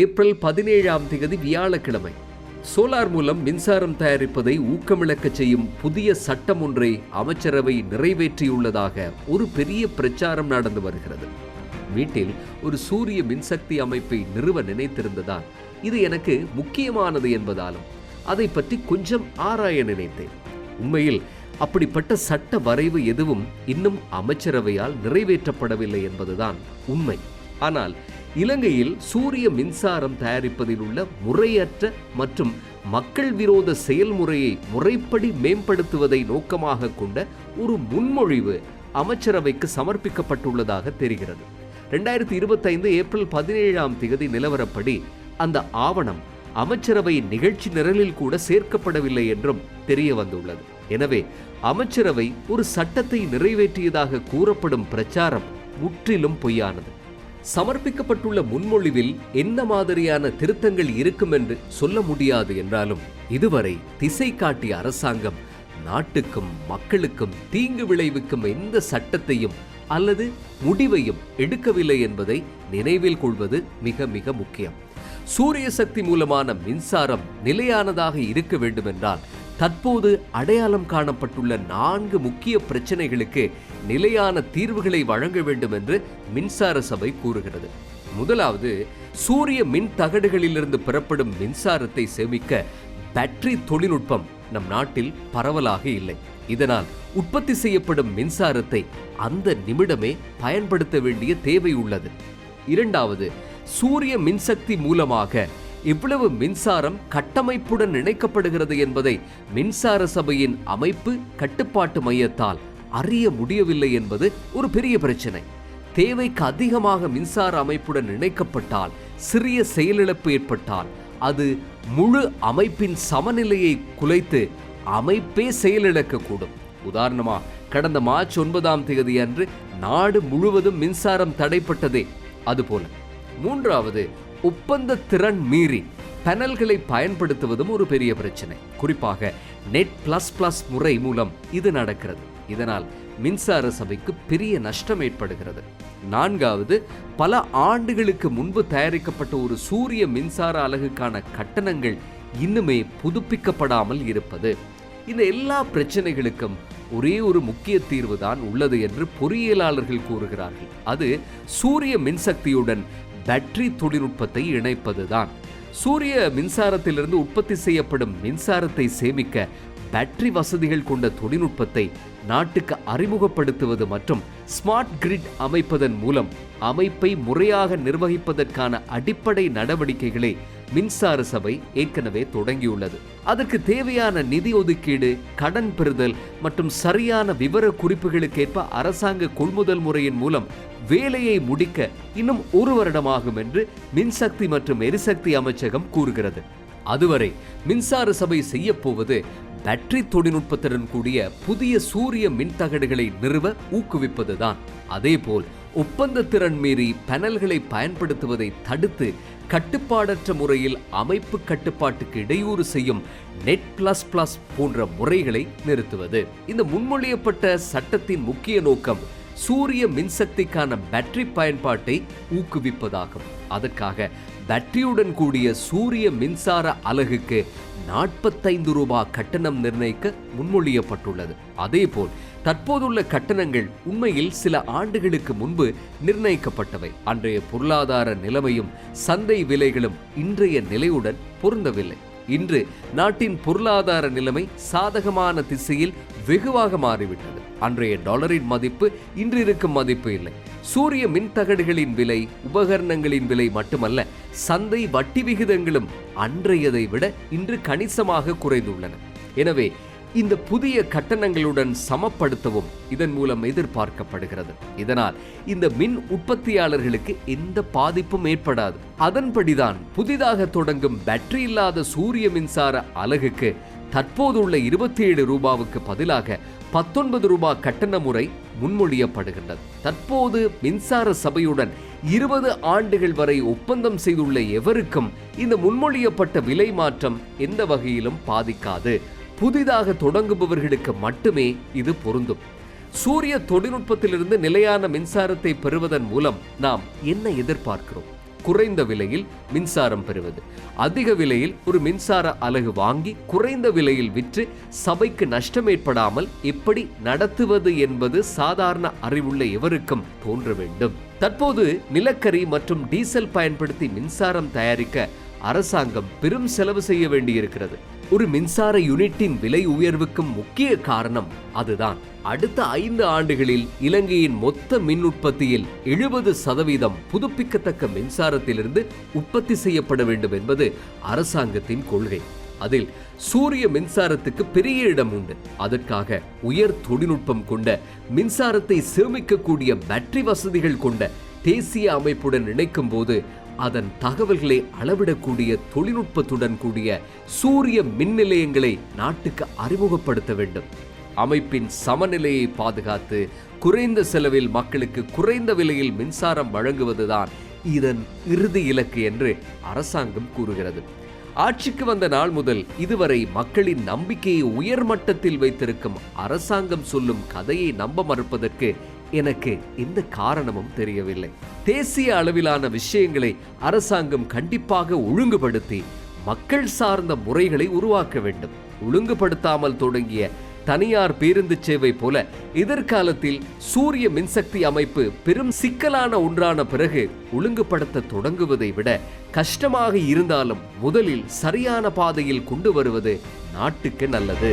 April பதினேழாம் தேதி வியாழக்கிழமை. சோலார் மூலம் மின்சாரம் தயாரிப்பதை ஊக்கமிழக்கச் செய்யும் புதிய சட்டம் ஒன்றை அமைச்சரவை நிறைவேற்றியுள்ளதாக ஒரு பெரிய பிரச்சாரம் நடந்து வருகிறது. வீட்டில் ஒரு சூரிய மின்சக்தி அமைப்பை நிறுவ நினைத்திருந்ததால் இது எனக்கு முக்கியமானது என்பதாலும் அதை பற்றி கொஞ்சம் ஆராய நினைத்தேன். உண்மையில் அப்படிப்பட்ட சட்ட வரைவு எதுவும் இன்னும் அமைச்சரவையால் நிறைவேற்றப்படவில்லை என்பதுதான் உண்மை. ஆனால் இலங்கையில் சூரிய மின்சாரம் தயாரிப்பதில் உள்ள முறையற்ற மற்றும் மக்கள் விரோத செயல்முறையை முறைப்படி மேம்படுத்துவதை நோக்கமாக கொண்ட ஒரு முன்மொழிவு அமைச்சரவைக்கு சமர்ப்பிக்கப்பட்டுள்ளதாக தெரிகிறது. ரெண்டாயிரத்தி இருபத்தைந்து ஏப்ரல் பதினேழாம் தேதி நிலவரப்படி அந்த ஆவணம் அமைச்சரவை நிகழ்ச்சி நிரலில் கூட சேர்க்கப்படவில்லை என்றும் தெரிய வந்துள்ளது. எனவே அமைச்சரவை ஒரு சட்டத்தை நிறைவேற்றியதாக கூறப்படும் பிரச்சாரம் முற்றிலும் பொய்யானது. சமர்ப்பிக்கப்பட்டுள்ள முன்மொழிவில் என்ன மாதிரியான திருத்தங்கள் இருக்கும் என்று சொல்ல முடியாது என்றாலும் இதுவரை திசை காட்டிய அரசாங்கம் நாட்டுக்கும் மக்களுக்கும் தீங்கு விளைவிக்கும் எந்த சட்டத்தையும் அல்லது முடிவையும் எடுக்கவில்லை என்பதை நினைவில் கொள்வது மிக மிக முக்கியம். சூரிய சக்தி மூலமான மின்சாரம் நிலையானதாக இருக்க வேண்டுமென்றால் தற்போது அடையாளம் காணப்பட்டுள்ள நான்கு முக்கிய பிரச்சனைகளுக்கு நிலையான தீர்வுகளை வழங்க வேண்டும் என்று மின்சார சபை கூறுகிறது. முதலாவது சூரிய மின் தகடுகளிலிருந்து பெறப்படும் மின்சாரத்தை சேமிக்க பேட்டரி தொழில்நுட்பம் நம் நாட்டில் பரவலாக இல்லை. இதனால் உற்பத்தி செய்யப்படும் மின்சாரத்தை அந்த நிமிடமே பயன்படுத்த வேண்டிய தேவை உள்ளது. இரண்டாவது சூரிய மின்சக்தி மூலமாக இவ்வளவு மின்சாரம் கட்டமைப்புடன் இணைக்கப்படுகிறது என்பதை மின்சார சபையின் அமைப்பு கட்டுப்பாட்டு மையத்தால் அறிய முடியவில்லை என்பது ஒரு பெரிய பிரச்சனை. தேவைக்கு அதிகமாக மின்சார அமைப்புடன் இணைக்கப்பட்டால் சிறிய செயலிழப்பு ஏற்பட்டால் அது முழு அமைப்பின் சமநிலையை குலைத்து அமைப்பே செயலிழக்கக்கூடும். உதாரணமா கடந்த மார்ச் ஒன்பதாம் தேதி அன்று நாடு முழுவதும் மின்சாரம் தடைப்பட்டதே அதுபோல. மூன்றாவது ஒப்பந்த திறன் மீறி பேனல்களை பயன்படுத்துவதும் ஒரு பெரிய பிரச்சனை. குறிப்பாக நெட் பிளஸ் பிளஸ் முறை மூலம் இது நடக்கிறது. இதனால் மின்சார சபைக்கு பெரிய நஷ்டம் ஏற்படுகிறது. நான்காவது பல ஆண்டுகளுக்கு முன்பு தயாரிக்கப்பட்ட ஒரு சூரிய மின்சார அலகுக்கான கட்டணங்கள் இன்னுமே புதுப்பிக்கப்படாமல் இருப்பது. இந்த எல்லா பிரச்சனைகளுக்கும் ஒரே ஒரு முக்கிய தீர்வு தான் உள்ளது என்று பொறியியலாளர்கள் கூறுகிறார்கள். அது சூரிய மின்சக்தியுடன் பேட்டரி தொழில்நுட்பத்தை இணைப்பதுதான். சூரிய மின்சாரத்திலிருந்து உற்பத்தி செய்யப்படும் மின்சாரத்தை சேமிக்க பேட்டரி வசதிகள் கொண்ட தொழில்நுட்பத்தை நாட்டுக்கு அறிமுகப்படுத்துவது மற்றும் ஸ்மார்ட் கிரிட் அமைப்பதன் மூலம் அமைப்பை முறையாக நிர்வகிப்பதற்கான அடிப்படை நடவடிக்கைகளை மின்சார சபை ஏற்கனவே தொடங்கியுள்ளது. அதற்கு தேவையான நிதி ஒதுக்கீடு கடன் பெறுதல் மற்றும் சரியான விவர குறிப்புகளுக்கேற்ப அரசாங்க கொள்முதல் முறையின் மூலம் வேலையை முடிக்க இன்னும் ஒரு வருடமாகும் என்று மின்சக்தி மற்றும் எரிசக்தி அமைச்சகம் கூறுகிறது. அதுவரை மின்சார சபை செய்யப்போவது பேட்டரி தொழில்நுட்பத்துடன் கூடிய புதிய சூரிய மின்தகடுகளை நிறுவ ஊக்குவிப்பதுதான். அதேபோல் ஒப்பந்தத்திறன் மீறி பேனல்களை பயன்படுத்துவதை தடுத்து கட்டுப்பாடற்ற முறையில் அமைப்பு கட்டுப்பாட்டுக்கு இடையூறு செய்யும் நெட் பிளஸ் பிளஸ் போன்ற முறைகளை நிறுத்துவது. இந்த முன்மொழியப்பட்ட சட்டத்தின் முக்கிய நோக்கம் சூரிய மின்சக்திக்கான பேட்டரி பயன்பாட்டை ஊக்குவிப்பதாகும். அதற்காக பேட்டரியுடன் கூடிய சூரிய மின்சார அலகுக்கு நாற்பத்தைந்து ரூபாய் கட்டணம் நிர்ணயிக்க முன்மொழியப்பட்டுள்ளது. அதேபோல் தற்போதுள்ள கட்டணங்கள் உண்மையில் சில ஆண்டுகளுக்கு முன்பு நிர்ணயிக்கப்பட்டவை. அன்றைய பொருளாதார நிலைமையும் சந்தை விலைகளும் இன்றைய நிலையுடன் பொருந்தவில்லை. இன்று நாட்டின் பொருளாதார நிலைமை சாதகமான திசையில் வெகுவாக மாறிவிட்டது. அன்றைய டாலரின் மதிப்பு இன்று இருக்கும் மதிப்பு இல்லை. சூரிய மின்தகடுகளின் விலை உபகரணங்களின் விலை மட்டுமல்ல சந்தை வட்டி விகிதங்களும் அன்றையதை விட இன்று கணிசமாக குறைந்துள்ளன. எனவே இந்த புதிய கட்டணங்களுடன் சமப்படுத்தவும் இதன் மூலம் எதிர்பார்க்கப்படுகிறது. இதனால் இந்த மின் உற்பத்தியாளர்களுக்கு எந்த பாதிப்பும் ஏற்படாது. அதன்படிதான் புதிதாக தொடங்கும் பேட்டரி இல்லாத சூரிய மின்சார அலகுக்கு தற்போதுள்ள இருபத்தி ஏழு ரூபாவுக்கு பதிலாக பத்தொன்பது ரூபாய் கட்டண முறை முன்மொழியப்படுகின்றது. தற்போது மின்சார சபையுடன் இருபது ஆண்டுகள் வரை ஒப்பந்தம் செய்துள்ள எவருக்கும் இந்த முன்மொழியப்பட்ட விலை மாற்றம் எந்த வகையிலும் பாதிக்காது. புதிதாக தொடங்குபவர்களுக்கு மட்டுமே இது பொருந்தும். சூரிய தொழில்நுட்பத்திலிருந்து நிலையான மின்சாரத்தை பெறுவதன் மூலம் நாம் என்ன எதிர்பார்க்கிறோம்? குறைந்த விலையில் மின்சாரம் பெறுவது. அதிக விலையில் ஒரு மின்சார அலகு வாங்கி குறைந்த விலையில் விற்று சபைக்கு நஷ்டம் ஏற்படாமல் எப்படி நடத்துவது என்பது சாதாரண அறிவுள்ள எவருக்கும் தோன்ற வேண்டும். தற்போது நிலக்கரி மற்றும் டீசல் பயன்படுத்தி மின்சாரம் தயாரிக்க அரசாங்கம் பெரும் செலவு செய்ய வேண்டியிருக்கிறது. ஒரு மின்சார யூனிட்டின் விலை உயர்வுக்கு முக்கிய காரணம் அதுதான். அடுத்த ஐந்து ஆண்டுகளில் இலங்கையின் மொத்த மின் உற்பத்தியில் எழுபது சதவீதம் புதுப்பிக்கத்தக்க மின்சாரத்திலிருந்து உற்பத்தி செய்யப்பட வேண்டும் என்பது அரசாங்கத்தின் கொள்கை. அதில் சூரிய மின்சாரத்துக்கு பெரிய இடம் உண்டு. அதற்காக உயர் தொழில்நுட்பம் கொண்ட மின்சாரத்தை சேமிக்கக்கூடிய பேட்டரி வசதிகள் கொண்ட தேசிய அமைப்புடன் இணைக்கும் போது அதன் தகவல்களை அளவிடக்கூடிய தொழில்நுட்பத்துடன் கூடிய சூரிய மின் நிலையங்களை நாட்டுக்கு அறிமுகப்படுத்த வேண்டும். அமைப்பின் சமநிலையை பாதுகாத்து குறைந்த செலவில் மக்களுக்கு குறைந்த விலையில் மின்சாரம் வழங்குவதுதான் இதன் இறுதி இலக்கு என்று அரசாங்கம் கூறுகிறது. ஆட்சிக்கு வந்த நாள் முதல் இதுவரை மக்களின் நம்பிக்கையை உயர்மட்டத்தில் வைத்திருக்கும் அரசாங்கம் சொல்லும் கதையை நம்ப மறுப்பதற்கு எனக்கு எந்த காரணமும் தெரியவில்லை. தேசிய அளவிலான விஷயங்களை அரசாங்கம் கண்டிப்பாக ஒழுங்குபடுத்தி மக்கள் சார்ந்த முறைகளை உருவாக்க வேண்டும். ஒழுங்குபடுத்தாமல் தொடங்கிய தனியார் பேருந்து சேவை போல எதிர்காலத்தில் சூரிய மின்சக்தி அமைப்பு பெரும் சிக்கலான ஒன்றான பிறகு ஒழுங்குபடுத்த தொடங்குவதை விட கஷ்டமாக இருந்தாலும் முதலில் சரியான பாதையில் கொண்டு வருவது நாட்டுக்கு நல்லது.